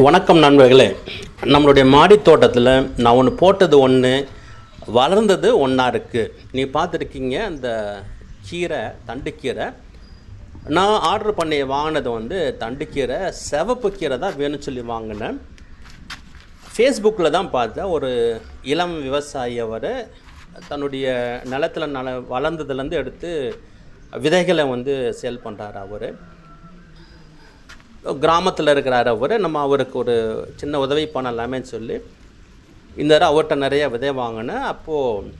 வணக்கம் நண்பர்களே. நம்மளுடைய மாடி தோட்டத்தில் நான் ஒன்று போட்டது ஒன்று வளர்ந்தது ஒன்றா இருக்குது நீ பார்த்துருக்கீங்க அந்த கீரை தண்டுக்கீரை. நான் ஆர்டர் பண்ணி வாங்கினது வந்து தண்டுக்கீரை சிவப்பு கீரை தான் வேணும்னு சொல்லி வாங்கினேன். ஃபேஸ்புக்கில் தான் பார்த்தேன். ஒரு இளம் விவசாயி அவர் தன்னுடைய நிலத்தில் நல வளர்ந்ததுலேருந்து எடுத்து விதைகளை வந்து சேல் பண்ணுறாரு அவர். கிராமத்தில் இருக்கிறார் அவர். நம்ம அவருக்கு ஒரு சின்ன உதவி பண்ணலாமேன்னு சொல்லி இந்த அவர்கிட்ட நிறைய விதை வாங்கினேன். அப்போது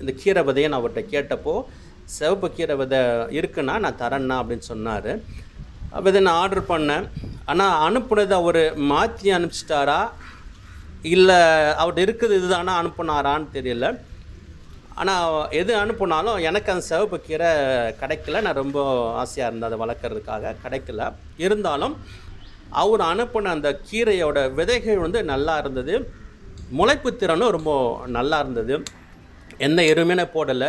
இந்த கீரை விதையை நான் அவர்கிட்ட கேட்டப்போ சிவப்பு கீரை விதை இருக்குன்னா நான் தரேன்னா அப்படின்னு சொன்னார். விதை நான் ஆர்டர் பண்ணேன். ஆனால் அனுப்புனது அவர் மாற்றி அனுப்பிச்சிட்டாரா? இல்லை அவர்கிட்ட இருக்குது இதுதானா அனுப்புனாரான்னு தெரியல. ஆனால் எது அனுப்புனாலும் எனக்கு அந்த சிவப்பு கீரை கிடைக்கல. நான் ரொம்ப ஆசையாக இருந்தேன் அதை வளர்க்குறதுக்காக. கிடைக்கல. இருந்தாலும் அவர் அனுப்பின அந்த கீரையோட விதைகள் வந்து நல்லா இருந்தது. முளைப்பு திறனும் ரொம்ப நல்லா இருந்தது. எந்த எருமையான போடலை.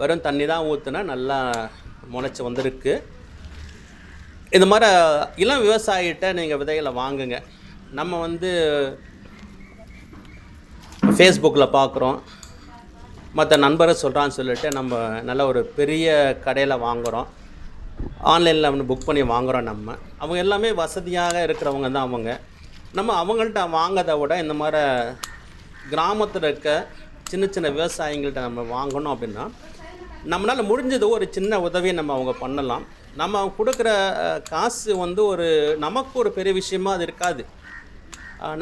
வெறும் தண்ணி தான் ஊற்றுனா நல்லா முளைச்சி வந்திருக்கு. இந்த மாதிரி இளம் விவசாயிகிட்ட நீங்கள் விதைகளை வாங்குங்க. நம்ம வந்து ஃபேஸ்புக்கில் பார்க்குறோம் மற்ற நண்பரை சொல்கிறான்னு சொல்லிட்டு நம்ம நல்ல ஒரு பெரிய கடையில் வாங்குகிறோம் ஆன்லைனில் வந்து புக் பண்ணி வாங்குகிறோம் நம்ம. அவங்க எல்லாமே வசதியாக இருக்கிறவங்க தான் அவங்க. நம்ம அவங்கள்ட்ட வாங்கிறத விட இந்த மாதிரி கிராமத்தில் இருக்க சின்ன சின்ன விவசாயிங்கள்ட்ட நம்ம வாங்கணும் அப்படின்னா நம்மளால் முடிஞ்சது ஒரு சின்ன உதவியை நம்ம அவங்க பண்ணலாம். நம்ம அவங்க கொடுக்குற காசு வந்து ஒரு நமக்கு ஒரு பெரிய விஷயமா அது இருக்காது.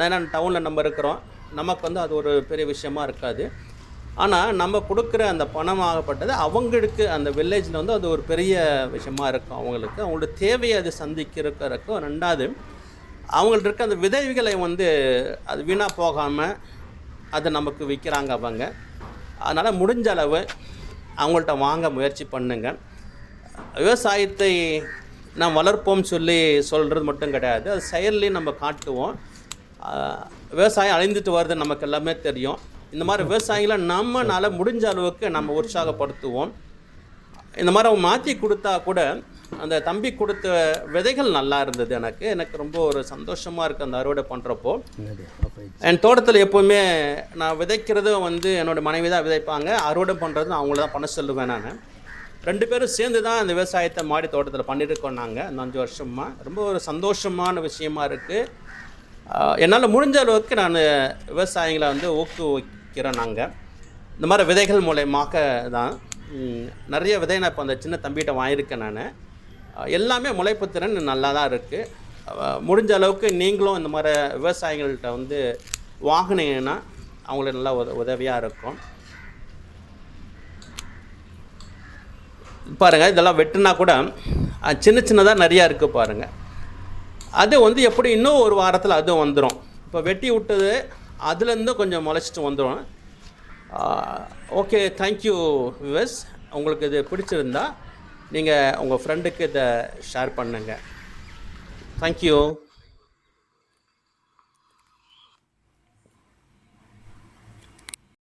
ஏன்னா டவுனில் நம்ம இருக்கிறோம். நமக்கு வந்து அது ஒரு பெரிய விஷயமா இருக்காது. ஆனால் நம்ம கொடுக்குற அந்த பணம் ஆகப்பட்டது அவங்களுக்கு அந்த வில்லேஜில் வந்து அது ஒரு பெரிய விஷயமா இருக்கும் அவங்களுக்கு. அவங்களோட தேவையை அது சந்திக்கிறக்கிறக்கும் ரெண்டாவது அவங்கள்ட்ட இருக்க அந்த விதைகளை வந்து அது வீணாக போகாமல் அதை நமக்கு விற்கிறாங்க அவங்க. அதனால் முடிஞ்ச அளவு அவங்கள்ட்ட வாங்க முயற்சி பண்ணுங்க. விவசாயத்தை நாம் வளர்ப்போம் சொல்லி சொல்கிறது மட்டும் கிடையாது. அது செயல்லையும் நம்ம காட்டுவோம். விவசாயம் அழிந்துட்டு வருது நமக்கு எல்லாமே தெரியும். இந்த மாதிரி விவசாயிகளை நம்மனால முடிஞ்ச அளவுக்கு நம்ம உற்சாகப்படுத்துவோம். இந்த மாதிரி அவங்க மாற்றி கொடுத்தா கூட அந்த தம்பி கொடுத்த விதைகள் நல்லா இருந்தது எனக்கு. எனக்கு ரொம்ப ஒரு சந்தோஷமாக இருக்குது அந்த அறுவடை பண்ணுறப்போ என் தோட்டத்தில் எப்போவுமே நான் விதைக்கிறதும் வந்து என்னோட மனைவி தான் விதைப்பாங்க. அறுவடை பண்ணுறதும் அவங்கள தான் பண்ண சொல்லுவேன் நான். ரெண்டு பேரும் சேர்ந்து தான் அந்த விவசாயத்தை மாடி தோட்டத்தில் பண்ணிட்டு இருக்கோம் நாங்கள் இந்த அஞ்சு வருஷமாக ரொம்ப ஒரு சந்தோஷமான விஷயமா இருக்குது என்னால் முடிஞ்ச அளவுக்கு நான் விவசாயிகளை வந்து ஊக்குவிக்கிறேன் நாங்கள் இந்த மாதிரி விதைகள் மூலயமாக தான் நிறைய விதை நான் இப்போ அந்த சின்ன தம்பிகிட்ட வாங்கியிருக்கேன் நான். எல்லாமே முளைப்பு திறன் நல்லா தான் இருக்குது முடிஞ்ச அளவுக்கு நீங்களும் இந்த மாதிரி விவசாயிகள்கிட்ட வந்து வாங்கினீங்கன்னா அவங்களுக்கு நல்லா உத உதவியாக இருக்கும். பாருங்கள் இதெல்லாம் வெட்டுனா கூட சின்ன சின்னதாக நிறையா இருக்குது பாருங்கள் அது வந்து எப்படி இன்னும் ஒரு வாரத்தில் அதுவும் வந்துடும் இப்போ வெட்டி விட்டது அதுலேருந்து கொஞ்சம் முளைச்சிட்டு வந்துடும். ஓகே தேங்க்யூ விவஸ் உங்களுக்கு இது பிடிச்சிருந்தா நீங்கள் உங்கள் ஃப்ரெண்டுக்கு இதை ஷேர் பண்ணுங்கள் தேங்க்யூ